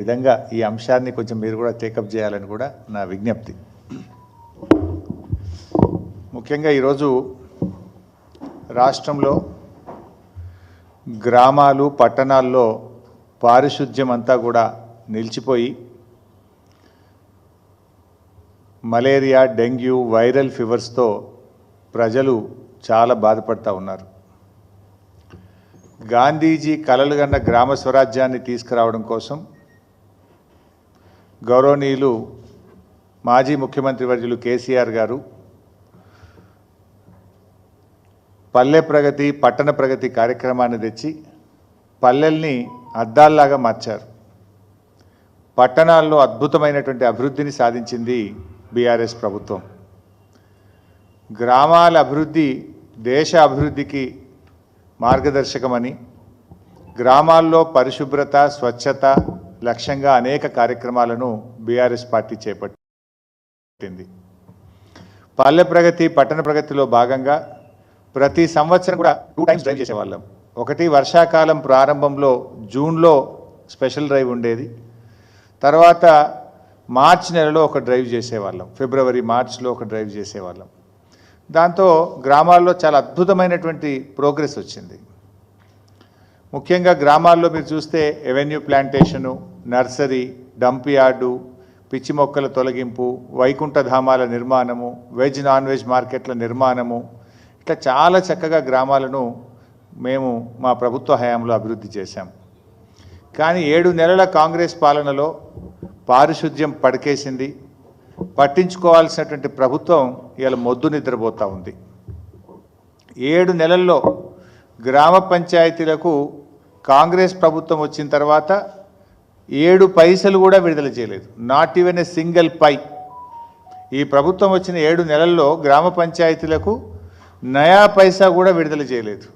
విధంగా ఈ అంశాన్ని కొంచెం మీరు కూడా టేకప్ చేయాలని కూడా నా విజ్ఞప్తి. ముఖ్యంగా ఈరోజు రాష్ట్రంలో గ్రామాలు పట్టణాల్లో పారిశుద్ధ్యం అంతా కూడా నిలిచిపోయి మలేరియా డెంగ్యూ వైరల్ ఫీవర్స్తో ప్రజలు చాలా బాధపడతా ఉన్నారు. గాంధీజీ కలలుగన్న గ్రామ స్వరాజ్యాన్ని తీసుకురావడం కోసం గౌరవనీయులు మాజీ ముఖ్యమంత్రి వర్యులు కేసీఆర్ గారు పల్లె ప్రగతి పట్టణ ప్రగతి కార్యక్రమాన్ని తెచ్చి పల్లెల్ని అద్దాల్లాగా మార్చారు. పట్టణాల్లో అద్భుతమైనటువంటి అభివృద్ధిని సాధించింది బీఆర్ఎస్ ప్రభుత్వం. గ్రామాల అభివృద్ధి దేశ అభివృద్ధికి మార్గదర్శకమని గ్రామాల్లో పరిశుభ్రత స్వచ్ఛత లక్ష్యంగా అనేక కార్యక్రమాలను బీఆర్ఎస్ పార్టీ చేపట్టింది. పల్లె ప్రగతి పట్టణ ప్రగతిలో భాగంగా ప్రతి సంవత్సరం కూడా టూ టైమ్స్ డ్రైవ్ చేసేవాళ్ళం. ఒకటి వర్షాకాలం ప్రారంభంలో జూన్లో స్పెషల్ డ్రైవ్ ఉండేది. తర్వాత మార్చ్ నెలలో ఒక డ్రైవ్ చేసేవాళ్ళం. ఫిబ్రవరి మార్చ్లో ఒక డ్రైవ్ చేసేవాళ్ళం. దాంతో గ్రామాల్లో చాలా అద్భుతమైనటువంటి ప్రోగ్రెస్ వచ్చింది. ముఖ్యంగా గ్రామాల్లో మీరు చూస్తే avenue plantation nursery dump yard పిచ్చి మొక్కల తొలగింపు వైకుంఠధామాల నిర్మాణము వెజ్ నాన్ వెజ్ మార్కెట్ల నిర్మాణము. ఇట్లా చాలా చక్కగా గ్రామాలను మేము మా ప్రభుత్వ హయాంలో అభివృద్ధి చేశాం. కానీ ఏడు నెలల కాంగ్రెస్ పాలనలో పారిశుద్ధ్యం పడికేసింది. పట్టించుకోవాల్సినటువంటి ప్రభుత్వం ఇవాళ మొద్దు నిద్రపోతూ ఉంది. ఏడు నెలల్లో గ్రామ పంచాయతీలకు కాంగ్రెస్ ప్రభుత్వం వచ్చిన తర్వాత ఏడు పైసలు కూడా విడుదల చేయలేదు. Not even a single pie ఈ ప్రభుత్వం వచ్చిన ఏడు నెలల్లో గ్రామ పంచాయతీలకు నయా పైసా కూడా విడుదల చేయలేదు.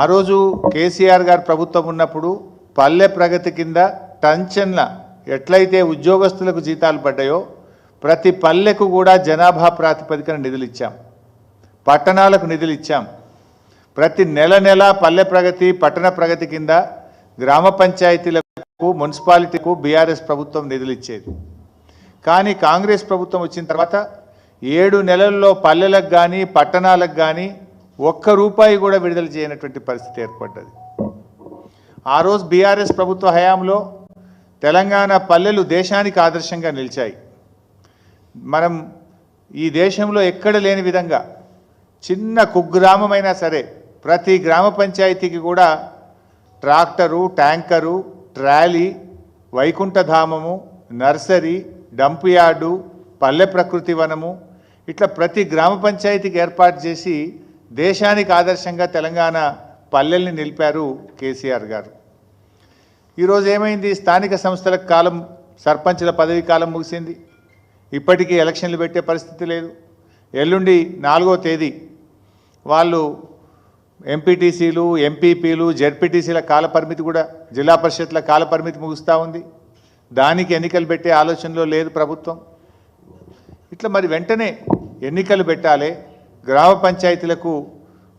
ఆ రోజు కేసీఆర్ గారు ప్రభుత్వం ఉన్నప్పుడు పల్లె ప్రగతి కింద టంచన్ల ఎట్లయితే ఉద్యోగస్తులకు జీతాలు పడ్డాయో ప్రతి పల్లెకు కూడా జనాభా ప్రాతిపదికన నిధులు ఇచ్చాం. పట్టణాలకు నిధులు ఇచ్చాం. ప్రతి నెల నెల పల్లె ప్రగతి పట్టణ ప్రగతి కింద గ్రామ పంచాయతీలకు మున్సిపాలిటీకు బీఆర్ఎస్ ప్రభుత్వం నిధులు ఇచ్చేది కానీ కాంగ్రెస్ ప్రభుత్వం వచ్చిన తర్వాత ఏడు నెలల్లో పల్లెలకు కానీ పట్టణాలకు కానీ ఒక్క రూపాయి కూడా విడుదల చేయనటువంటి పరిస్థితి ఏర్పడ్డది. ఆ రోజు బీఆర్ఎస్ ప్రభుత్వ హయాంలో తెలంగాణ పల్లెలు దేశానికి ఆదర్శంగా నిలిచాయి. మనం ఈ దేశంలో ఎక్కడ లేని విధంగా చిన్న కుగ్రామమైనా సరే ప్రతి గ్రామ పంచాయతీకి కూడా ట్రాక్టరు ట్యాంకరు ట్రాలీ వైకుంఠధామము నర్సరీ డంప్ యార్డు పల్లె ప్రకృతి వనము ఇట్లా ప్రతి గ్రామ పంచాయతీకి ఏర్పాటు చేసి దేశానికి ఆదర్శంగా తెలంగాణ పల్లెల్ని నిలిపారు కేసీఆర్ గారు. ఈరోజు ఏమైంది? స్థానిక సంస్థల కాలం సర్పంచుల పదవి కాలం ముగిసింది. ఇప్పటికీ ఎలక్షన్లు పెట్టే పరిస్థితి లేదు. ఎల్లుండి నాలుగో తేదీ. వాళ్ళు ఎంపీటీసీలు ఎంపీపీలు జెడ్పీటీసీల కాలపరిమితి కూడా జిల్లా పరిషత్ల కాలపరిమితి ముగుస్తూ ఉంది. దానికి ఎన్నికలు పెట్టే ఆలోచనలో లేదు ప్రభుత్వం. ఇట్లా మరి వెంటనే ఎన్నికలు పెట్టాలి గ్రామ పంచాయతీలకు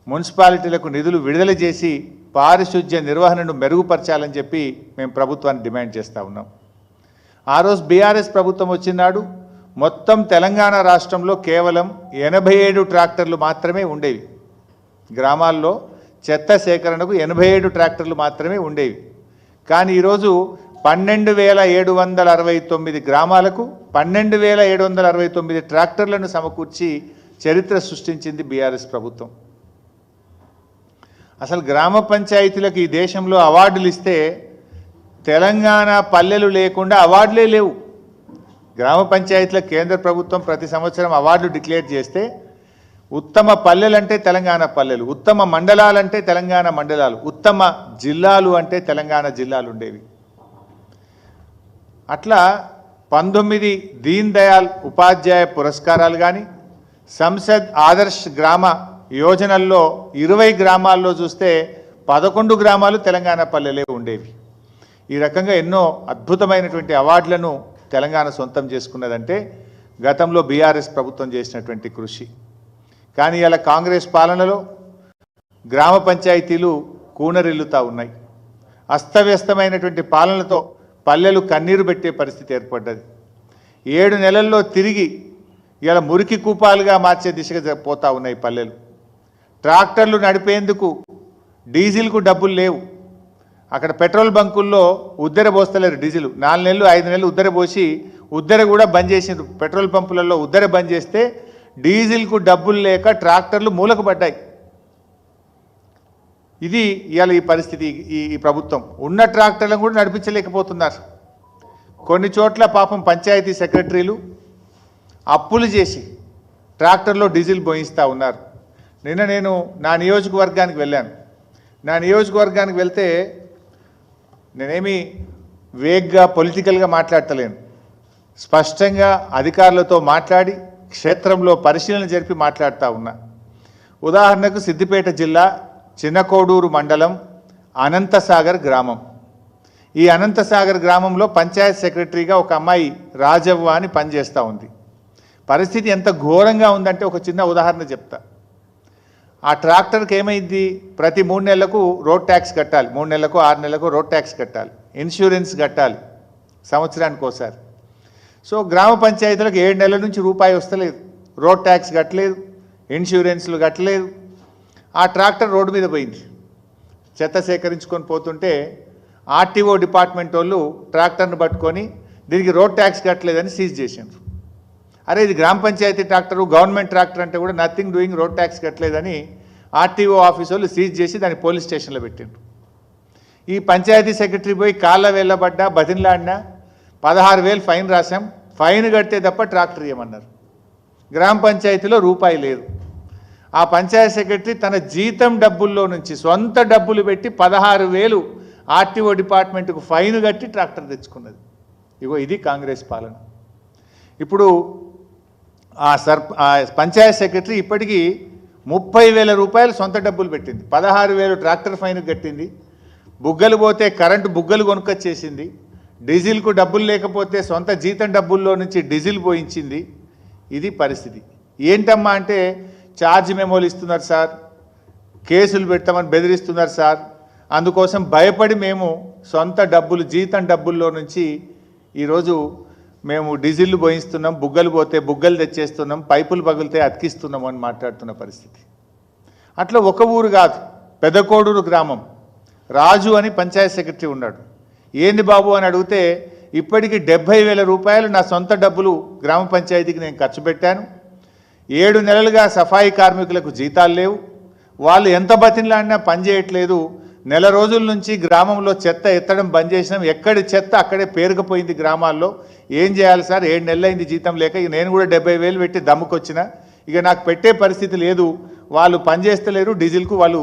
మున్సిపాలిటీలకు నిధులు విడుదల చేసి పారిశుధ్య నిర్వహణను మెరుగుపరచాలని చెప్పి మేము ప్రభుత్వాన్ని డిమాండ్ చేస్తూ ఉన్నాం. ఆ రోజు బీఆర్ఎస్ ప్రభుత్వం వచ్చినాడు మొత్తం తెలంగాణ రాష్ట్రంలో కేవలం ఎనభై ఏడు ట్రాక్టర్లు మాత్రమే ఉండేవి. గ్రామాల్లో చెత్త సేకరణకు ఎనభై ఏడు ట్రాక్టర్లు మాత్రమే ఉండేవి. కానీ ఈరోజు పన్నెండు వేల ఏడు వందల అరవై తొమ్మిది గ్రామాలకు పన్నెండు వేల ఏడు వందల అరవై తొమ్మిది ట్రాక్టర్లను సమకూర్చి చరిత్ర సృష్టించింది బీఆర్ఎస్ ప్రభుత్వం. అసలు గ్రామ పంచాయతీలకు ఈ దేశంలో అవార్డులు ఇస్తే తెలంగాణ పల్లెలు లేకుండా అవార్డులే లేవు. గ్రామ పంచాయతీల కేంద్ర ప్రభుత్వం ప్రతి సంవత్సరం అవార్డులు డిక్లేర్ చేస్తే ఉత్తమ పల్లెలంటే తెలంగాణ పల్లెలు ఉత్తమ మండలాలంటే తెలంగాణ మండలాలు ఉత్తమ జిల్లాలు అంటే తెలంగాణ జిల్లాలు ఉండేవి. అట్లా పంతొమ్మిది దీన్ దయాల్ ఉపాధ్యాయ పురస్కారాలు కానీ సంసద్ ఆదర్శ్ గ్రామ యోజనల్లో ఇరవై గ్రామాల్లో చూస్తే పదకొండు గ్రామాలు తెలంగాణ పల్లెలే ఉండేవి. ఈ రకంగా ఎన్నో అద్భుతమైనటువంటి అవార్డులను తెలంగాణ సొంతం చేసుకున్నదంటే గతంలో బీఆర్ఎస్ ప్రభుత్వం చేసినటువంటి కృషి. కానీ ఇలా కాంగ్రెస్ పాలనలో గ్రామ పంచాయతీలు కూనరిల్లుతా ఉన్నాయి. అస్తవ్యస్తమైనటువంటి పాలనతో పల్లెలు కన్నీరు పెట్టే పరిస్థితి ఏర్పడ్డది. ఏడు నెలల్లో తిరిగి ఇలా మురికి కూపాలుగా మార్చే దిశగా పోతా ఉన్నాయి పల్లెలు. ట్రాక్టర్లు నడిపేందుకు డీజిల్కు డబ్బులు లేవు. అక్కడ పెట్రోల్ బంకుల్లో ఉద్దెర పోస్తలేరు డీజిల్. నాలుగు నెలలు ఐదు నెలలు ఉద్దెర పోసి ఉద్దెర కూడా బంద్ చేసిండ్రు. పెట్రోల్ పంపులలో ఉద్దెర బంద్ చేస్తే డీజిల్కు డబ్బులు లేక ట్రాక్టర్లు మూలకు పడ్డాయి. ఇది ఇవాళ ఈ పరిస్థితి ఈ ఈ ప్రభుత్వం. ఉన్న ట్రాక్టర్లను కూడా నడిపించలేకపోతున్నారు. కొన్ని చోట్ల పాపం పంచాయతీ సెక్రటరీలు అప్పులు చేసి ట్రాక్టర్లో డీజిల్ పోయిస్తూ ఉన్నారు. నిన్న నేను నా నియోజకవర్గానికి వెళ్ళాను. నా నియోజకవర్గానికి వెళ్తే నేనేమి వేగ్గా పొలిటికల్గా మాట్లాడతలేను. స్పష్టంగా అధికారులతో మాట్లాడి క్షేత్రంలో పరిశీలన జరిపి మాట్లాడుతూ ఉన్నా. ఉదాహరణకు సిద్దిపేట జిల్లా చిన్నకోడూరు మండలం అనంతసాగర్ గ్రామం. ఈ అనంతసాగర్ గ్రామంలో పంచాయత్ సెక్రటరీగా ఒక అమ్మాయి రాజవ్వ అని పనిచేస్తూ ఉంది. పరిస్థితి ఎంత ఘోరంగా ఉందంటే ఒక చిన్న ఉదాహరణ చెప్తా. ఆ ట్రాక్టర్కి ఏమైంది? ప్రతి మూడు నెలలకు రోడ్ ట్యాక్స్ కట్టాలి. మూడు నెలలకు ఆరు నెలలకు రోడ్ ట్యాక్స్ కట్టాలి. ఇన్సూరెన్స్ కట్టాలి. సంవత్సరానికి ఒకసారి సో గ్రామ పంచాయతీలకు ఏడు నెలల నుంచి రూపాయి వస్తలేదు. రోడ్ ట్యాక్స్ కట్టలేదు. ఇన్సూరెన్స్లు కట్టలేదు. ఆ ట్రాక్టర్ రోడ్డు మీద పోయింది. చెత్త సేకరించుకొని పోతుంటే ఆర్టీఓ డిపార్ట్మెంట్ వాళ్ళు ట్రాక్టర్ను పట్టుకొని దీనికి రోడ్ ట్యాక్స్ కట్టలేదని సీజ్ చేశారు అరే ఇది గ్రామ పంచాయతీ ట్రాక్టరు గవర్నమెంట్ ట్రాక్టర్ అంటే కూడా నథింగ్ డూయింగ్ రోడ్ ట్యాక్స్ కట్టలేదని ఆర్టీఓ ఆఫీస్ వాళ్ళు సీజ్ చేసి దాన్ని పోలీస్ స్టేషన్లో పెట్టిండ్రు. ఈ పంచాయతీ సెక్రటరీ పోయి కాళ్ళ వెళ్ళబడ్డా బతిన్లాడినా పదహారు వేలు ఫైన్ రాశాం ఫైన్ కడితే తప్ప ట్రాక్టర్ ఇవ్వమన్నారు. గ్రామ పంచాయతీలో రూపాయి లేదు. ఆ పంచాయతీ సెక్రటరీ తన జీతం డబ్బుల్లో నుంచి సొంత డబ్బులు పెట్టి పదహారు వేలు ఆర్టీఓ డిపార్ట్మెంట్కు ఫైన్ కట్టి ట్రాక్టర్ తెచ్చుకున్నది. ఇగో ఇది కాంగ్రెస్ పాలన. ఇప్పుడు ఆ సర్ ఆ పంచాయత్ సెక్రటరీ ఇప్పటికీ ముప్పై వేల రూపాయలు సొంత డబ్బులు పెట్టింది. పదహారు వేలు ట్రాక్టర్ ఫైన్ కట్టింది. బుగ్గలు పోతే కరెంటు బుగ్గలు కొనుక్కొచ్చేసింది. డీజిల్కు డబ్బులు లేకపోతే సొంత జీతం డబ్బుల్లో నుంచి డీజిల్ పోయించింది. ఇది పరిస్థితి. ఏంటమ్మా అంటే ఛార్జ్ మెమోలు ఇస్తున్నారు సార్. కేసులు పెడతామని బెదిరిస్తున్నారు సార్. అందుకోసం భయపడి మేము సొంత డబ్బులు జీతం డబ్బుల్లో నుంచి ఈరోజు మేము డీజిల్ పోయిస్తున్నాం. బుగ్గలు పోతే బుగ్గలు తెచ్చేస్తున్నాం. పైపులు పగిలితే అతికిస్తున్నాం అని మాట్లాడుతున్న పరిస్థితి. అట్లా ఒక ఊరు కాదు పెదకోడూరు గ్రామం. రాజు అని పంచాయత్ సెక్రటరీ ఉన్నాడు. ఏంది బాబు అని అడిగితే ఇప్పటికి డెబ్భై వేల రూపాయలు నా సొంత డబ్బులు గ్రామ పంచాయతీకి నేను ఖర్చు పెట్టాను. ఏడు నెలలుగా సఫాయి కార్మికులకు జీతాలు లేవు. వాళ్ళు ఎంత బతిన్లాడినా పనిచేయట్లేదు నెల రోజుల నుంచి గ్రామంలో చెత్త ఎత్తడం బంద్ చేసినాం. ఎక్కడి చెత్త అక్కడే పేరుకుపోయింది గ్రామాల్లో. ఏం చేయాలి సార్? ఏడు నెలలైంది జీతం లేక ఇక నేను కూడా డెబ్బై వేలు పెట్టి దమ్ముకొచ్చిన. ఇక నాకు పెట్టే పరిస్థితి లేదు. వాళ్ళు పనిచేస్తలేరు డీజిల్కు వాళ్ళు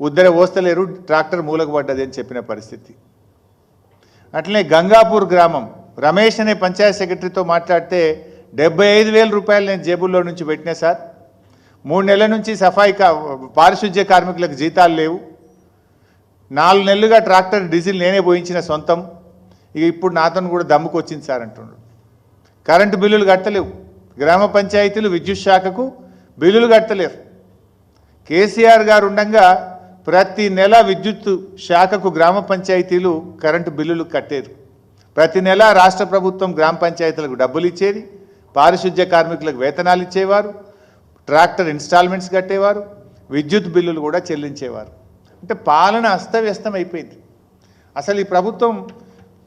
ఉద్దర పోస్తలేరు ట్రాక్టర్ మూలకు పడ్డది అని చెప్పిన పరిస్థితి. అట్లనే గంగాపూర్ గ్రామం. రమేష్ అనే పంచాయత్ సెక్రటరీతో మాట్లాడితే డెబ్బై ఐదు వేల రూపాయలు నేను జేబుల్లో నుంచి పెట్టినా సార్. మూడు నెలల నుంచి సఫాయి పారిశుధ్య పారిశుద్ధ్య కార్మికులకు జీతాలు లేవు. నాలుగు నెలలుగా ట్రాక్టర్ డీజిల్ నేనే పోయించిన సొంతం. ఇక ఇప్పుడు నాతో కూడా దమ్ముకు వచ్చింది సార్ అంటున్నాడు కరెంటు బిల్లులు కట్టలేవు. గ్రామ పంచాయతీలు విద్యుత్ శాఖకు బిల్లులు కట్టలేరు కేసీఆర్ గారు ఉండగా ప్రతి నెల విద్యుత్ శాఖకు గ్రామ పంచాయతీలు కరెంటు బిల్లులు కట్టేది. ప్రతి నెల రాష్ట్ర ప్రభుత్వం గ్రామ పంచాయతీలకు డబ్బులు ఇచ్చేది. పారిశుద్ధ్య కార్మికులకు వేతనాలు ఇచ్చేవారు. ట్రాక్టర్ ఇన్స్టాల్మెంట్స్ కట్టేవారు. విద్యుత్ బిల్లులు కూడా చెల్లించేవారు. అంటే పాలన అస్తవ్యస్తం అయిపోయింది. అసలు ఈ ప్రభుత్వం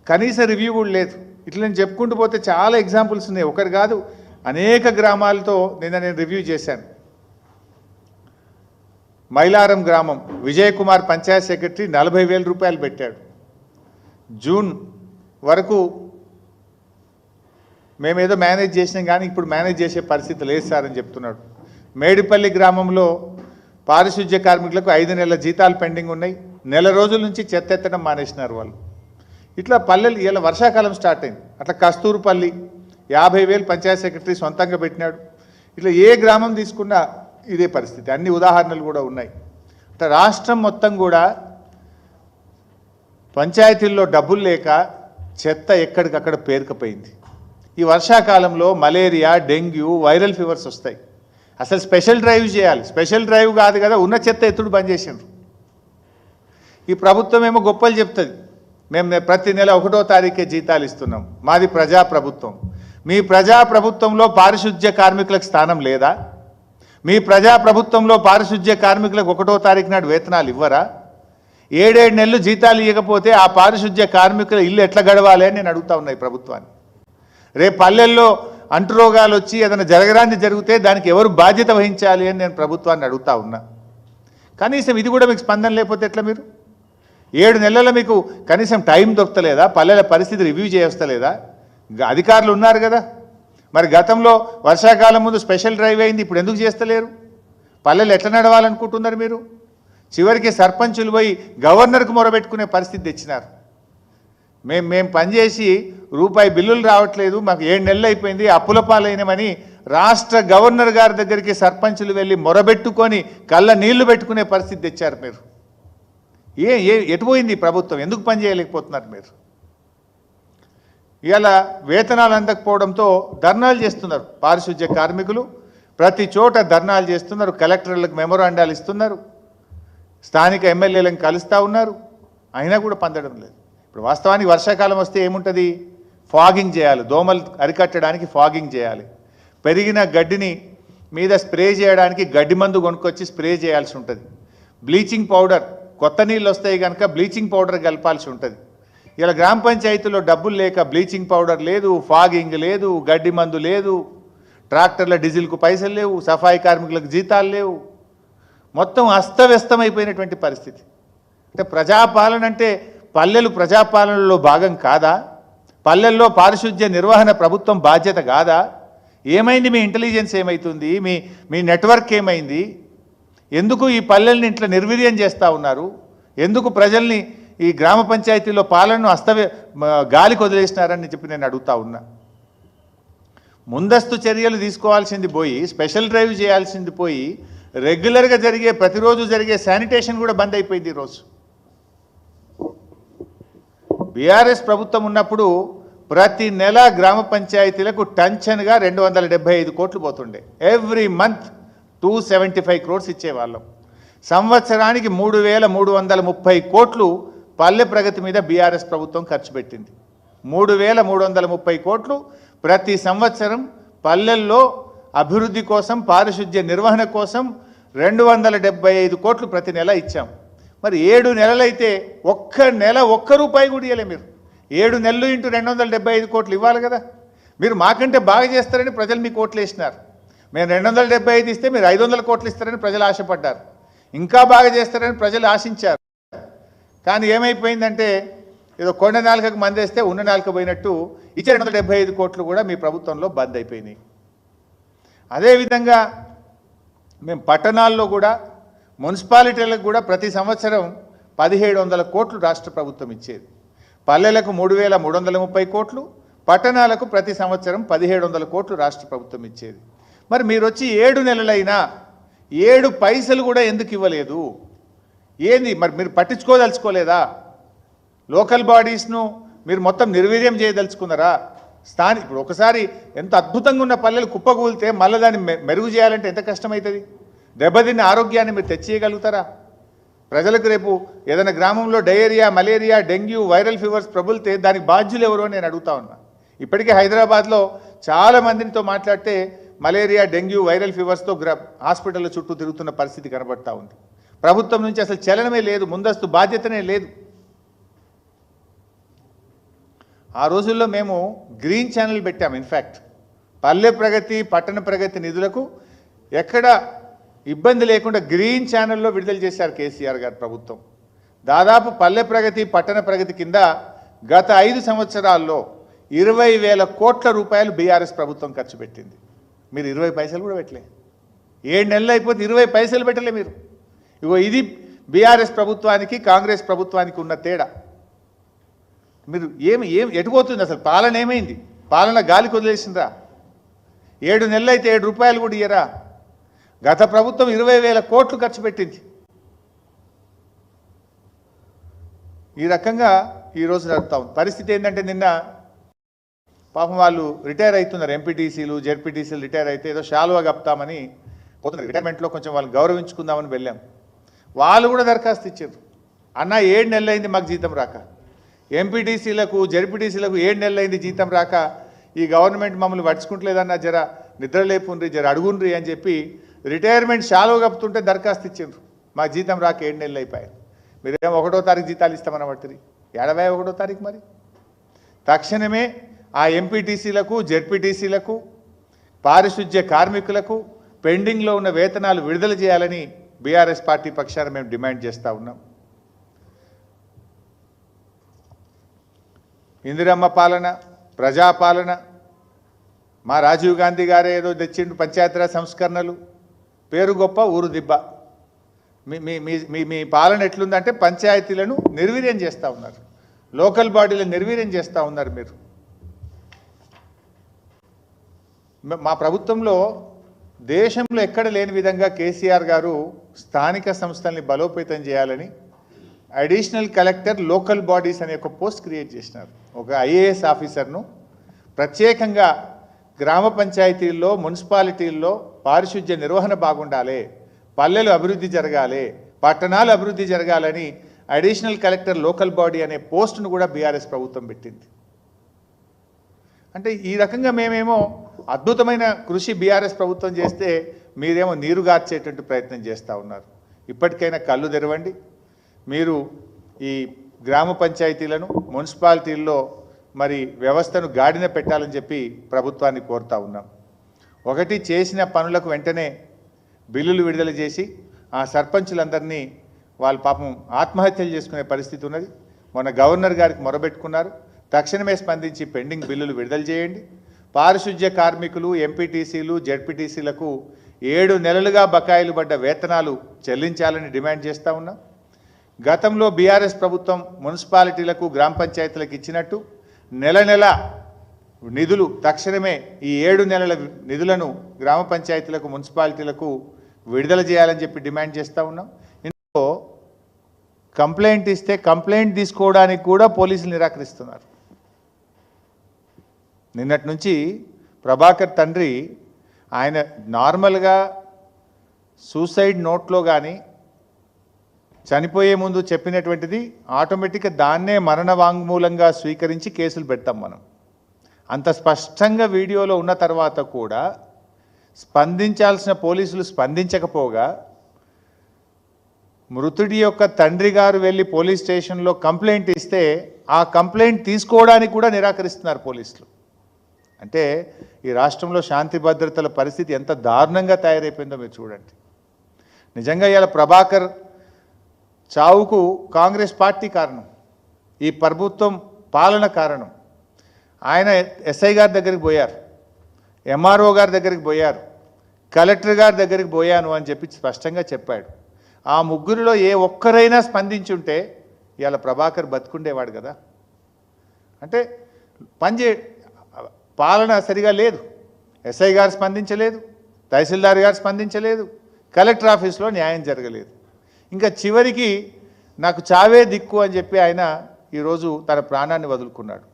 కనీస రివ్యూ కూడా లేదు. ఇట్లా నేను చెప్పుకుంటూ పోతే చాలా ఎగ్జాంపుల్స్ ఉన్నాయి. ఒకరు కాదు అనేక గ్రామాలతో నిన్న నేను రివ్యూ చేశాను. మైలారం గ్రామం విజయ్ కుమార్ పంచాయత్ సెక్రటరీ నలభై వేల రూపాయలు పెట్టాడు. జూన్ వరకు మేమేదో మేనేజ్ చేసినాం కానీ ఇప్పుడు మేనేజ్ చేసే పరిస్థితి లేదు సార్ అని చెప్తున్నాడు. మేడిపల్లి గ్రామంలో పారిశుధ్య కార్మికులకు ఐదు నెలల జీతాలు పెండింగ్ ఉన్నాయి. నెల రోజుల నుంచి చెత్త ఎత్తడం మానేసినారు వాళ్ళు. ఇట్లా పల్లెలు ఇలా వర్షాకాలం స్టార్ట్ అయింది. అట్లా కస్తూరుపల్లి యాభై వేలు పంచాయత్ సెక్రటరీ సొంతంగా పెట్టినాడు. ఇట్లా ఏ గ్రామం తీసుకున్నా ఇదే పరిస్థితి. అన్ని ఉదాహరణలు కూడా ఉన్నాయి. అంటే రాష్ట్రం మొత్తం కూడా పంచాయతీల్లో డబ్బులు లేక చెత్త ఎక్కడికక్కడ పేరుకపోయింది. ఈ వర్షాకాలంలో మలేరియా డెంగ్యూ వైరల్ ఫీవర్స్ వస్తాయి. అసలు స్పెషల్ డ్రైవ్ చేయాలి. స్పెషల్ డ్రైవ్ కాదు కదా ఉన్న చెత్త ఎత్తుడు బంద్ చేసిండ్రు. ఈ ప్రభుత్వం ఏమో గొప్పలు చెప్తుంది. మేము ప్రతి నెల ఒకటో తారీఖే జీతాలు ఇస్తున్నాం. మాది ప్రజా ప్రభుత్వం మీ ప్రజా ప్రభుత్వంలో పారిశుద్ధ్య కార్మికులకు స్థానం లేదా? మీ ప్రజా ప్రభుత్వంలో కార్మికులకు ఒకటో తారీఖు నాడు వేతనాలు ఇవ్వరా? ఏడేడు నెలలు జీతాలు ఇవ్వకపోతే ఆ పారిశుధ్య కార్మికుల ఇల్లు ఎట్లా గడవాలి అని నేను అడుగుతా ఉన్నా ఈ ప్రభుత్వాన్ని. రేపు పల్లెల్లో అంటురోగాలు వచ్చి ఏదైనా జరగరాని జరిగితే దానికి ఎవరు బాధ్యత వహించాలి అని నేను ప్రభుత్వాన్ని అడుగుతా ఉన్నా. కనీసం ఇది కూడా మీకు స్పందన లేకపోతే ఎట్లా మీరు? ఏడు నెలల్లో మీకు కనీసం టైం దొరకలేదా? పల్లెల పరిస్థితి రివ్యూ చేస్తలేదా అధికారులు ఉన్నారు కదా. మరి గతంలో వర్షాకాలం ముందు స్పెషల్ డ్రైవ్ అయింది ఇప్పుడు ఎందుకు చేస్తలేరు? పల్లెలు ఎట్లా నడవాలనుకుంటున్నారు మీరు? చివరికి సర్పంచులు పోయి గవర్నర్కు మొరబెట్టుకునే పరిస్థితి తెచ్చినారు. మేము మేము పనిచేసి రూపాయి బిల్లులు రావట్లేదు మాకు ఏడు నెలలు అయిపోయింది అప్పుల పాలైనమని రాష్ట్ర గవర్నర్ గారి దగ్గరికి సర్పంచులు వెళ్ళి మొరబెట్టుకొని కళ్ళ నీళ్ళు పెట్టుకునే పరిస్థితి తెచ్చారు మీరు. ఏ ఏ ఎటుపోయింది ప్రభుత్వం? ఎందుకు పని చేయలేకపోతున్నారు మీరు? ఇలా వేతనాలు అందకపోవడంతో ధర్నాలు చేస్తున్నారు. పారిశుద్ధ్య కార్మికులు ప్రతి చోట ధర్నాలు చేస్తున్నారు. కలెక్టర్లకు మెమోరాండాలు ఇస్తున్నారు. స్థానిక ఎమ్మెల్యేలను కలుస్తూ ఉన్నారు. అయినా కూడా పొందడం లేదు. ఇప్పుడు వాస్తవానికి వర్షాకాలం వస్తే ఏముంటుంది? ఫాగింగ్ చేయాలి. దోమలు అరికట్టడానికి ఫాగింగ్ చేయాలి. పెరిగిన గడ్డిని మీద స్ప్రే చేయడానికి గడ్డి మందు కొనుక్కొచ్చి స్ప్రే చేయాల్సి ఉంటుంది. బ్లీచింగ్ పౌడర్ కొత్త నీళ్ళు వస్తాయి కనుక బ్లీచింగ్ పౌడర్ కలపాల్సి ఉంటుంది. ఇలా గ్రామ పంచాయతీలో డబ్బులు లేక బ్లీచింగ్ పౌడర్ లేదు ఫాగింగ్ లేదు గడ్డి మందు లేదు ట్రాక్టర్ల డీజిల్కు పైసలు లేవు సఫాయి కార్మికులకు జీతాలు లేవు. మొత్తం అస్తవ్యస్తమైపోయినటువంటి పరిస్థితి. అంటే ప్రజాపాలన అంటే పల్లెలు ప్రజాపాలనలో భాగం కాదా? పల్లెల్లో పారిశుద్ధ్య నిర్వహణ ప్రభుత్వం బాధ్యత కాదా? ఏమైంది మీ ఇంటెలిజెన్స్ ఏమైతుంది? మీ మీ నెట్వర్క్ ఏమైంది? ఎందుకు ఈ పల్లెల్ని ఇట్లా నిర్వీర్యం చేస్తూ ఉన్నారు? ఎందుకు ప్రజల్ని ఈ గ్రామ పంచాయతీలో పాలనను అస్తవ్య గాలికి వదిలేసినారని చెప్పి నేను అడుగుతా ఉన్నా. ముందస్తు చర్యలు తీసుకోవాల్సింది పోయి స్పెషల్ డ్రైవ్ చేయాల్సింది పోయి రెగ్యులర్గా జరిగే ప్రతిరోజు జరిగే శానిటేషన్ కూడా బంద్ అయిపోయింది ఈరోజు బీఆర్ఎస్ ప్రభుత్వం ఉన్నప్పుడు ప్రతి నెల గ్రామ పంచాయతీలకు టెన్షన్గా రెండు వందల డెబ్బై ఐదు కోట్లు పోతుండే. Every month two seventy five crores ఇచ్చేవాళ్ళం. సంవత్సరానికి మూడు వేల మూడు వందల ముప్పై కోట్లు పల్లె ప్రగతి మీద బీఆర్ఎస్ ప్రభుత్వం ఖర్చు పెట్టింది. మూడు వేల మూడు వందల ముప్పై కోట్లు ప్రతి సంవత్సరం పల్లెల్లో అభివృద్ధి కోసం పారిశుద్ధ్య నిర్వహణ కోసం రెండు వందల డెబ్బై ఐదు కోట్లు ప్రతి నెల ఇచ్చాం. మరి ఏడు నెలలైతే ఒక్క నెల ఒక్క రూపాయి కూడా ఇవ్వలే మీరు. ఏడు నెలలు ఇంటూ రెండు వందల డెబ్బై ఐదు కోట్లు ఇవ్వాలి కదా. మీరు మాకంటే బాగా చేస్తారని ప్రజలు మీకు కోట్లు వేసినారు. మేము రెండు వందల డెబ్బై ఐదు ఇస్తే మీరు ఐదు వందల కోట్లు ఇస్తారని ప్రజలు ఆశపడ్డారు. ఇంకా బాగా చేస్తారని ప్రజలు ఆశించారు. కానీ ఏమైపోయిందంటే ఏదో కొండ నాలుకకు మందేస్తే ఉన్న నాలుక పోయినట్టు ఇచ్చే రెండు వందల డెబ్బై ఐదు కోట్లు కూడా మీ ప్రభుత్వంలో బంద్ అయిపోయినాయి. అదేవిధంగా మేము పట్టణాల్లో కూడా మున్సిపాలిటీలకు కూడా ప్రతి సంవత్సరం పదిహేడు వందల కోట్లు రాష్ట్ర ప్రభుత్వం ఇచ్చేది. పల్లెలకు మూడు వేల మూడు వందల ముప్పై కోట్లు పట్టణాలకు ప్రతి సంవత్సరం పదిహేడు వందల కోట్లు రాష్ట్ర ప్రభుత్వం ఇచ్చేది. మరి మీరు వచ్చి ఏడు నెలలైనా ఏడు పైసలు కూడా ఎందుకు ఇవ్వలేదు? ఏంది మరి మీరు పట్టించుకోదలుచుకోలేదా? లోకల్ బాడీస్ను మీరు మొత్తం నిర్వీర్యం చేయదలుచుకున్నారా? స్థాని ఇప్పుడు ఒకసారి ఎంత అద్భుతంగా ఉన్న పల్లెలు కుప్పకూలితే మళ్ళీ దాన్ని మె- మెరుగు చేయాలంటే ఎంత కష్టమవుతుంది దెబ్బతిన్న ఆరోగ్యాన్ని మీరు తెచ్చేయగలుగుతారా? ప్రజలకు రేపు ఏదైనా గ్రామంలో diarrhoea malaria dengue viral fevers ప్రబులితే దానికి బాధ్యులు ఎవరు అని నేను అడుగుతా ఉన్నా. ఇప్పటికే హైదరాబాద్లో చాలా మందినితో మాట్లాడితే మలేరియా డెంగ్యూ వైరల్ ఫీవర్స్తో గ్ర హాస్పిటల్ చుట్టూ తిరుగుతున్న పరిస్థితి కనబడతా ఉంది. ప్రభుత్వం నుంచి అసలు చలనమే లేదు ముందస్తు బాధ్యతనే లేదు. ఆ రోజుల్లో మేము గ్రీన్ ఛానల్ పెట్టాము ఇన్ఫ్యాక్ట్ పల్లె ప్రగతి పట్టణ ప్రగతి నిధులకు ఎక్కడ ఇబ్బంది లేకుండా గ్రీన్ ఛానల్లో విడుదల చేశారు కేసీఆర్ గారు ప్రభుత్వం. దాదాపు పల్లె ప్రగతి పట్టణ ప్రగతి కింద గత ఐదు సంవత్సరాల్లో ఇరవై వేల కోట్ల రూపాయలు బీఆర్ఎస్ ప్రభుత్వం ఖర్చు పెట్టింది. మీరు ఇరవై పైసలు కూడా పెట్టలే. ఏడు నెలలు అయిపోతే ఇరవై పైసలు పెట్టలే మీరు. ఇగో ఇది బీఆర్ఎస్ ప్రభుత్వానికి కాంగ్రెస్ ప్రభుత్వానికి ఉన్న తేడా. మీరు ఏమి ఏం ఎటుపోతుంది అసలు? పాలన ఏమైంది? పాలన గాలి వదిలేసిందా ఏడు నెలలు అయితే ఏడు రూపాయలు కూడా ఇయ్యరా. గత ప్రభుత్వం ఇరవై వేల కోట్లు ఖర్చు పెట్టింది. ఈ రకంగా ఈరోజు నడుపుతాం పరిస్థితి ఏంటంటే నిన్న పాపం వాళ్ళు రిటైర్ అవుతున్నారు. ఎంపీటీసీలు జెడ్పీటీసీలు రిటైర్ అయితే ఏదో షాలువా కప్తామని పోతున్నారు. రిటైర్మెంట్లో కొంచెం వాళ్ళు గౌరవించుకుందామని వెళ్ళాం. వాళ్ళు కూడా దరఖాస్తు ఇచ్చారు. అన్న ఏడు నెలలైంది మాకు జీతం రాక. ఎంపీటీసీలకు జడ్పీటీసీలకు ఏడు నెలలైంది జీతం రాక. ఈ గవర్నమెంట్ మమ్మల్ని పట్టించుకుంటలేదన్న జర నిద్రలేపుండ్రి జర అడుగుండ్రి అని చెప్పి రిటైర్మెంట్ షాలో కప్పుతుంటే దరఖాస్తు ఇచ్చిండ్రు. మా జీతం రాక ఏడు నెలలు అయిపోయాయి. మీరేమో ఒకటో తారీఖు జీతాలు ఇస్తామని పడుతుంది ఎడవై ఒకటో తారీఖు మరి? తక్షణమే ఆ ఎంపీటీసీలకు జెడ్పీటీసీలకు పారిశుధ్య కార్మికులకు పెండింగ్లో ఉన్న వేతనాలు విడుదల చేయాలని బీఆర్ఎస్ పార్టీ పక్షాన మేము డిమాండ్ చేస్తూ ఉన్నాం. ఇందిరమ్మ పాలన ప్రజాపాలన మా రాజీవ్ గాంధీ గారే ఏదో తెచ్చిండు పంచాయతీరాజ్ సంస్కరణలు పేరు గొప్ప ఊరు దిబ్బ. మీ మీ మీ మీ మీ పాలన ఎట్లుందంటే పంచాయతీలను నిర్వీర్యం చేస్తూ ఉన్నారు. లోకల్ బాడీలను నిర్వీర్యం చేస్తూ ఉన్నారు మీరు. మా ప్రభుత్వంలో దేశంలో ఎక్కడ లేని విధంగా కేసీఆర్ గారు స్థానిక సంస్థల్ని బలోపేతం చేయాలని అడిషనల్ కలెక్టర్ లోకల్ బాడీస్ అనే ఒక పోస్ట్ క్రియేట్ చేసినారు. ఒక ఐఏఎస్ ఆఫీసర్ను. ప్రత్యేకంగా గ్రామ పంచాయతీల్లో మున్సిపాలిటీల్లో పారిశుధ్య నిర్వహణ బాగుండాలి పల్లెలు అభివృద్ధి జరగాలి పట్టణాలు అభివృద్ధి జరగాలని అడిషనల్ కలెక్టర్ లోకల్ బాడీ అనే పోస్టును కూడా బీఆర్ఎస్ ప్రభుత్వం పెట్టింది. అంటే ఈ రకంగా మేమేమో అద్భుతమైన కృషి బీఆర్ఎస్ ప్రభుత్వం చేస్తే మీరేమో నీరు గార్చేటువంటి ప్రయత్నం చేస్తూ ఉన్నారు. ఇప్పటికైనా కళ్ళు తెరవండి. మీరు ఈ గ్రామ పంచాయతీలను మున్సిపాలిటీల్లో మరి వ్యవస్థను గాడిన పెట్టాలని చెప్పి ప్రభుత్వాన్ని కోరుతా ఉన్నాం. ఒకటి చేసిన పనులకు వెంటనే బిల్లులు విడుదల చేసి ఆ సర్పంచులందరినీ వాళ్ళ పాపం ఆత్మహత్యలు చేసుకునే పరిస్థితి ఉన్నది. మొన్న గవర్నర్ గారికి మొరబెట్టుకున్నారు. తక్షణమే స్పందించి పెండింగ్ బిల్లులు విడుదల చేయండి. పారిశుధ్య కార్మికులు ఎంపీటీసీలు జెడ్పీటీసీలకు ఏడు నెలలుగా బకాయిలు పడ్డ వేతనాలు చెల్లించాలని డిమాండ్ చేస్తూ ఉన్నాం. గతంలో బీఆర్ఎస్ ప్రభుత్వం మున్సిపాలిటీలకు గ్రామ పంచాయతీలకు ఇచ్చినట్టు నెల నెల నిధులు తక్షణమే ఈ ఏడు నెలల నిధులను గ్రామ పంచాయతీలకు మున్సిపాలిటీలకు విడుదల చేయాలని చెప్పి డిమాండ్ చేస్తూ ఉన్నాం. ఇందులో కంప్లైంట్ ఇస్తే కంప్లైంట్ తీసుకోవడానికి కూడా పోలీసులు నిరాకరిస్తున్నారు. నిన్నటి నుంచి ప్రభాకర్ తండ్రి ఆయన నార్మల్గా సూసైడ్ నోట్లో కానీ చనిపోయే ముందు చెప్పినటువంటిది ఆటోమేటిక్గా దాన్నే మరణ వాంగ్మూలంగా స్వీకరించి కేసులు పెడతాం మనం. అంత స్పష్టంగా వీడియోలో ఉన్న తర్వాత కూడా స్పందించాల్సిన పోలీసులు స్పందించకపోగా మృతుడి యొక్క తండ్రి గారు వెళ్ళి పోలీస్ స్టేషన్లో కంప్లైంట్ ఇస్తే ఆ కంప్లైంట్ తీసుకోవడానికి కూడా నిరాకరిస్తున్నారు పోలీసులు. అంటే ఈ రాష్ట్రంలో శాంతి భద్రతల పరిస్థితి ఎంత దారుణంగా తయారైపోయిందో మీరు చూడండి. నిజంగా ఇవాళ ప్రభాకర్ చావుకు కాంగ్రెస్ పార్టీ కారణం ఈ ప్రభుత్వం పాలన కారణం. ఆయన ఎస్ఐ గారి దగ్గరికి పోయారు ఎంఆర్ఓ గారి దగ్గరికి పోయారు కలెక్టర్ గారి దగ్గరికి పోయాను అని చెప్పి స్పష్టంగా చెప్పాడు. ఆ ముగ్గురిలో ఏ ఒక్కరైనా స్పందించుంటే ఇవాళ ప్రభాకర్ బతుకుండేవాడు కదా. అంటే పనిచే పాలన సరిగా లేదు. ఎస్ఐ గారు స్పందించలేదు. తహసీల్దార్ గారు స్పందించలేదు. కలెక్టర్ ఆఫీస్లో న్యాయం జరగలేదు. ఇంకా చివరికి నాకు చావే దిక్కు అని చెప్పి ఆయన ఈరోజు తన ప్రాణాన్ని వదులుకున్నాడు.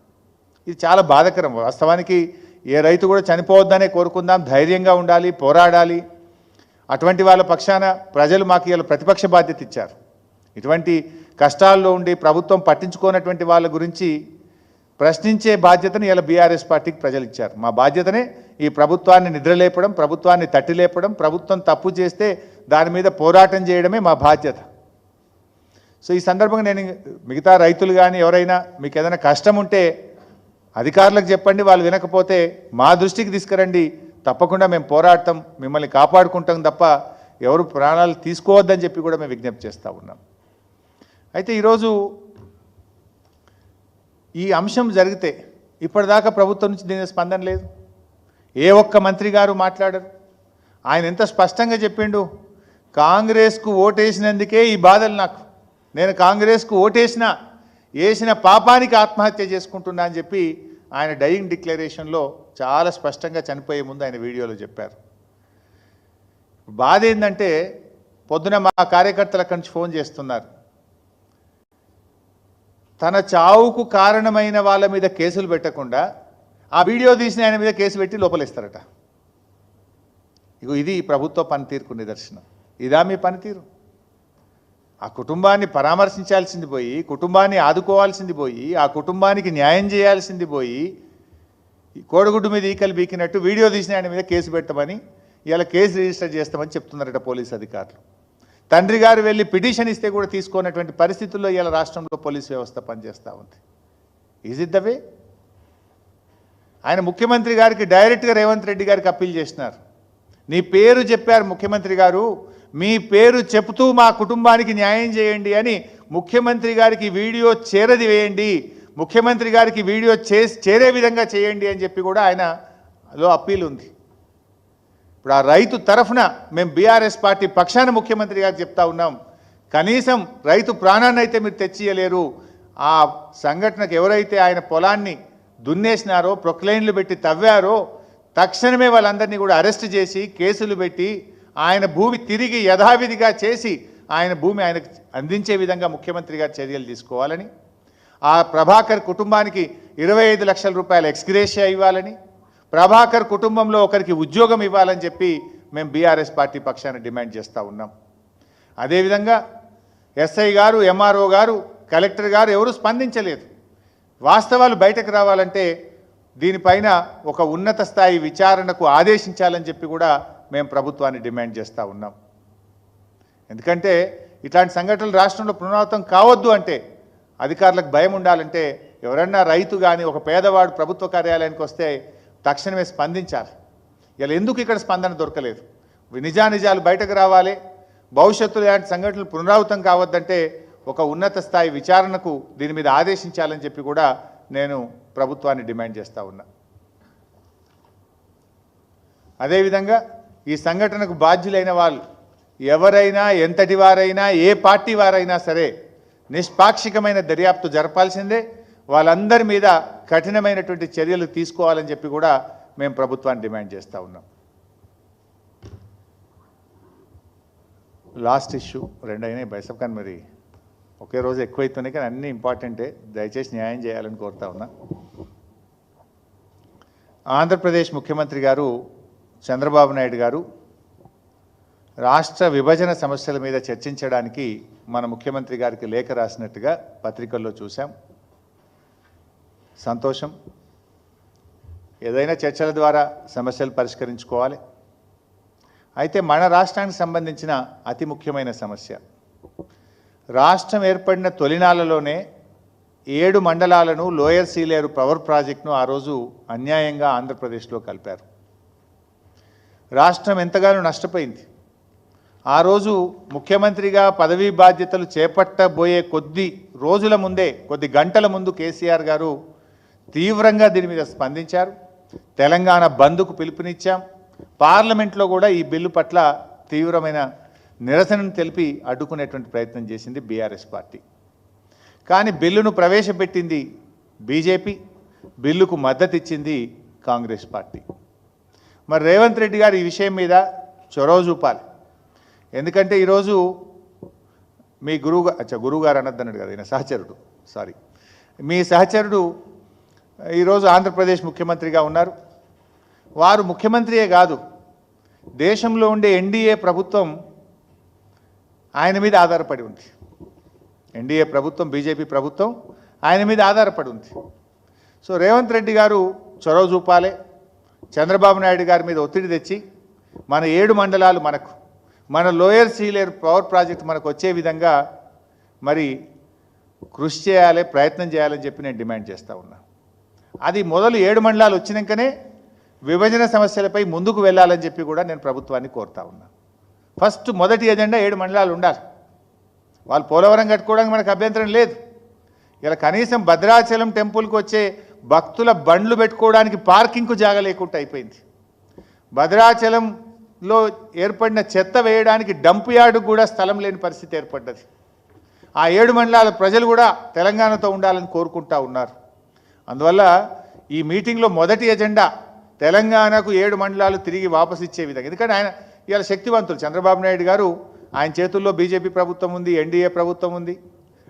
ఇది చాలా బాధకరం. వాస్తవానికి ఏ రైతు కూడా చనిపోవద్దనే కోరుకుందాం ధైర్యంగా ఉండాలి పోరాడాలి. అటువంటి వాళ్ళ పక్షాన ప్రజలు మాకు ఇలా ప్రతిపక్ష బాధ్యత ఇచ్చారు. ఇటువంటి కష్టాల్లో ఉండి ప్రభుత్వం పట్టించుకోనటువంటి వాళ్ళ గురించి ప్రశ్నించే బాధ్యతను ఇలా బీఆర్ఎస్ పార్టీకి ప్రజలు ఇచ్చారు మా బాధ్యతనే ఈ ప్రభుత్వాన్ని నిద్రలేపడం ప్రభుత్వాన్ని తట్టిలేపడం ప్రభుత్వం తప్పు చేస్తే దాని మీద పోరాటం చేయడమే మా బాధ్యత. సో ఈ సందర్భంగా నేను మిగతా రైతులు కానీ ఎవరైనా మీకు ఏదైనా కష్టం ఉంటే అధికారులకు చెప్పండి వాళ్ళు వినకపోతే మా దృష్టికి తీసుకురండి. తప్పకుండా మేము పోరాడతాం మిమ్మల్ని కాపాడుకుంటాం తప్ప ఎవరు ప్రాణాలు తీసుకోవద్దని చెప్పి కూడా మేము విజ్ఞప్తి చేస్తూ ఉన్నాం. అయితే ఈరోజు ఈ అంశం జరిగితే ఇప్పటిదాకా ప్రభుత్వం నుంచి దీని స్పందన లేదు. ఏ ఒక్క మంత్రి గారు మాట్లాడరు. ఆయన ఎంత స్పష్టంగా చెప్పిండు కాంగ్రెస్కు ఓటేసినందుకే ఈ బాధలు నాకు. నేను కాంగ్రెస్కు ఓటేసిన వేసిన పాపానికి ఆత్మహత్య చేసుకుంటున్నా అని చెప్పి ఆయన డయింగ్ డిక్లరేషన్లో చాలా స్పష్టంగా చనిపోయే ముందు ఆయన వీడియోలో చెప్పారు. బాధ ఏంటంటే పొద్దున మా కార్యకర్తలు అక్కడి నుంచి ఫోన్ చేస్తున్నారు. తన చావుకు కారణమైన వాళ్ళ మీద కేసులు పెట్టకుండా ఆ వీడియో తీసిన ఆయన మీద కేసు పెట్టి లోపలిస్తారట. ఇగో ఇది ప్రభుత్వ పనితీరుకు నిదర్శనం. ఇదా మీ పనితీరు. ఆ కుటుంబాన్ని పరామర్శించాల్సింది పోయి కుటుంబాన్ని ఆదుకోవాల్సింది పోయి ఆ కుటుంబానికి న్యాయం చేయాల్సింది పోయి ఈ కోడిగుడ్డు మీద ఈకలు బీకినట్టు వీడియో తీసిన ఆయన మీద కేసు పెట్టమని ఇలా కేసు రిజిస్టర్ చేస్తామని చెప్తున్నారట పోలీస్ అధికారులు. తండ్రి గారు వెళ్ళి పిటిషన్ ఇస్తే కూడా తీసుకునేటువంటి పరిస్థితుల్లో ఇలా రాష్ట్రంలో పోలీస్ వ్యవస్థ పనిచేస్తూ ఉంది. ఈజ్ ఇట్ ద వే ఆయన ముఖ్యమంత్రి గారికి డైరెక్ట్గా రేవంత్ రెడ్డి గారికి అప్పీల్ చేసినారు. నీ పేరు చెప్పారు ముఖ్యమంత్రి గారు. మీ పేరు చెప్తూ మా కుటుంబానికి న్యాయం చేయండి అని ముఖ్యమంత్రి గారికి వీడియో చేరది వేయండి. ముఖ్యమంత్రి గారికి వీడియో చేరే విధంగా చేయండి అని చెప్పి కూడా ఆయనలో అప్పీల్ ఉంది. ఇప్పుడు ఆ రైతు తరఫున మేము బీఆర్ఎస్ పార్టీ పక్షాన ముఖ్యమంత్రి గారు చెప్తా ఉన్నాం. కనీసం రైతు ప్రాణాన్ని అయితే మీరు తెచ్చియలేరు. ఆ సంఘటనకు ఎవరైతే ఆయన పొలాన్ని దున్నేసినారో ప్రొక్లైన్లు పెట్టి తవ్వారో తక్షణమే వాళ్ళందరినీ కూడా అరెస్ట్ చేసి కేసులు పెట్టి ఆయన భూమి తిరిగి యథావిధిగా చేసి ఆయన భూమి ఆయనకు అందించే విధంగా ముఖ్యమంత్రి గారు చర్యలు తీసుకోవాలని ఆ ప్రభాకర్ కుటుంబానికి ఇరవై ఐదు లక్షల రూపాయల ఎక్స్గ్రేషియా ఇవ్వాలని ప్రభాకర్ కుటుంబంలో ఒకరికి ఉద్యోగం ఇవ్వాలని చెప్పి మేము బీఆర్ఎస్ పార్టీ పక్షాన డిమాండ్ చేస్తూ ఉన్నాం. అదేవిధంగా ఎస్ఐ గారు ఎంఆర్ఓ గారు కలెక్టర్ గారు ఎవరూ స్పందించలేదు. వాస్తవాలు బయటకు రావాలంటే దీనిపైన ఒక ఉన్నత స్థాయి విచారణకు ఆదేశించాలని చెప్పి కూడా మేము ప్రభుత్వాన్ని డిమాండ్ చేస్తూ ఉన్నాం. ఎందుకంటే ఇట్లాంటి సంఘటనలు రాష్ట్రంలో పునరావృతం కావద్దు అంటే అధికారులకు భయం ఉండాలంటే ఎవరన్నా రైతు కానీ ఒక పేదవాడు ప్రభుత్వ కార్యాలయానికి వస్తే తక్షణమే స్పందించాలి. ఇలా ఎందుకు ఇక్కడ స్పందన దొరకలేదు? నిజానిజాలు బయటకు రావాలి. భవిష్యత్తులో ఇలాంటి సంఘటనలు పునరావృతం కావద్దంటే ఒక ఉన్నత స్థాయి విచారణకు దీని మీద ఆదేశించాలని చెప్పి కూడా నేను ప్రభుత్వాన్ని డిమాండ్ చేస్తూ ఉన్నా. అదేవిధంగా ఈ సంఘటనకు బాధ్యులైన వాళ్ళు ఎవరైనా ఎంతటి వారైనా ఏ పార్టీ వారైనా సరే నిష్పాక్షికమైన దర్యాప్తు జరపాల్సిందే. వాళ్ళందరి మీద కఠినమైనటువంటి చర్యలు తీసుకోవాలని చెప్పి కూడా మేము ప్రభుత్వాన్ని డిమాండ్ చేస్తూ ఉన్నాం. లాస్ట్ ఇష్యూ రెండు అయినాయి బైసప్ కానీ మరి. ఒకే రోజు ఎక్కువైతున్నాయి కానీ అన్నీ ఇంపార్టెంటే. దయచేసి న్యాయం చేయాలని కోరుతా ఉన్నా. ఆంధ్రప్రదేశ్ ముఖ్యమంత్రి గారు చంద్రబాబు నాయుడు గారు రాష్ట్ర విభజన సమస్యల మీద చర్చించడానికి మన ముఖ్యమంత్రి గారికి లేఖ రాసినట్టుగా పత్రికల్లో చూశాం. సంతోషం. ఏదైనా చర్చల ద్వారా సమస్యలు పరిష్కరించుకోవాలి. అయితే మన రాష్ట్రానికి సంబంధించిన అతి ముఖ్యమైన సమస్య. రాష్ట్రం ఏర్పడిన తొలినాళ్ళలోనే ఏడు మండలాలను లోయర్ సీలేరు పవర్ ప్రాజెక్టును ఆ రోజు అన్యాయంగా ఆంధ్రప్రదేశ్లో కలిపారు. రాష్ట్రం ఎంతగానో నష్టపోయింది. ఆ రోజు ముఖ్యమంత్రిగా పదవీ బాధ్యతలు చేపట్టబోయే కొద్ది రోజుల ముందే కొద్ది గంటల ముందు కేసీఆర్ గారు తీవ్రంగా దీని మీద స్పందించారు. తెలంగాణ బంద్కు పిలుపునిచ్చాం. పార్లమెంట్లో కూడా ఈ బిల్లు పట్ల తీవ్రమైన నిరసనను తెలిపి అడ్డుకునేటువంటి ప్రయత్నం చేసింది బీఆర్ఎస్ పార్టీ. కానీ బిల్లును ప్రవేశపెట్టింది బీజేపీ బిల్లుకు మద్దతు ఇచ్చింది కాంగ్రెస్ పార్టీ. మరి రేవంత్ రెడ్డి గారు ఈ విషయం మీద చొరవ చూపాలి. ఎందుకంటే ఈరోజు మీ గురువు అచ్చా గురువుగారు అనొద్దన్నాడు కదా ఈయన సహచరుడు సారీ. మీ సహచరుడు ఈరోజు ఆంధ్రప్రదేశ్ ముఖ్యమంత్రిగా ఉన్నారు. వారు ముఖ్యమంత్రియే కాదు దేశంలో ఉండే ఎన్డీఏ ప్రభుత్వం ఆయన మీద ఆధారపడి ఉంది. ఎన్డీఏ ప్రభుత్వం బీజేపీ ప్రభుత్వం ఆయన మీద ఆధారపడి ఉంది. సో రేవంత్ రెడ్డి గారు చొరవ చూపాలి. చంద్రబాబు నాయుడు గారి మీద ఒత్తిడి తెచ్చి మన ఏడు మండలాలు మనకు మన లోయర్ సీలేర్ పవర్ ప్రాజెక్ట్ మనకు వచ్చే విధంగా మరి కృషి చేయాలి ప్రయత్నం చేయాలని చెప్పి నేను డిమాండ్ చేస్తూ ఉన్నా. అది మొదలు ఏడు మండలాలు వచ్చినాకనే విభజన సమస్యలపై ముందుకు వెళ్ళాలని చెప్పి కూడా నేను ప్రభుత్వాన్ని కోరుతా ఉన్నా. ఫస్ట్ మొదటి ఎజెండా ఏడు మండలాలు ఉండాలి. వాళ్ళు పోలవరం కట్టుకోవడానికి మనకు అభ్యంతరం లేదు. ఇలా కనీసం భద్రాచలం టెంపుల్కి వచ్చే భక్తుల బండ్లు పెట్టుకోవడానికి పార్కింగ్కు జాగ లేకుండా అయిపోయింది. భద్రాచలంలో ఏర్పడిన చెత్త వేయడానికి డంప్ యార్డు కూడా స్థలం లేని పరిస్థితి ఏర్పడ్డది. ఆ ఏడు మండలాల ప్రజలు కూడా తెలంగాణతో ఉండాలని కోరుకుంటా ఉన్నారు. అందువల్ల ఈ మీటింగ్లో మొదటి ఎజెండా తెలంగాణకు ఏడు మండలాలు తిరిగి వాపసు ఇచ్చే విధంగా ఎందుకంటే ఆయన ఇవాళ శక్తివంతులు. చంద్రబాబు నాయుడు గారు ఆయన చేతుల్లో బీజేపీ ప్రభుత్వం ఉంది ఎన్డీఏ ప్రభుత్వం ఉంది.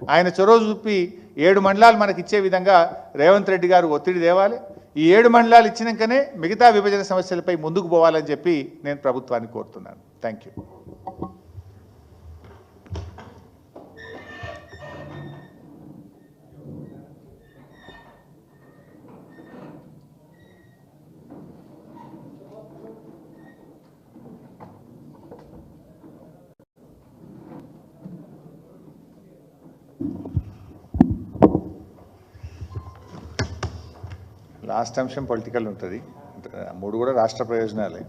ఆయన చొరవ చూపి ఏడు మండలాలు మనకి ఇచ్చే విధంగా రేవంత్ రెడ్డి గారు ఒత్తిడి తేవాలి. ఈ ఏడు మండలాలు ఇచ్చినాకనే మిగతా విభజన సమస్యలపై ముందుకు పోవాలని చెప్పి నేను ప్రభుత్వాన్ని కోరుతున్నాను. థ్యాంక్ లాస్ట్ అంశం పొలిటికల్ ఉంటుంది. మూడు కూడా రాష్ట్ర ప్రయోజనాలే.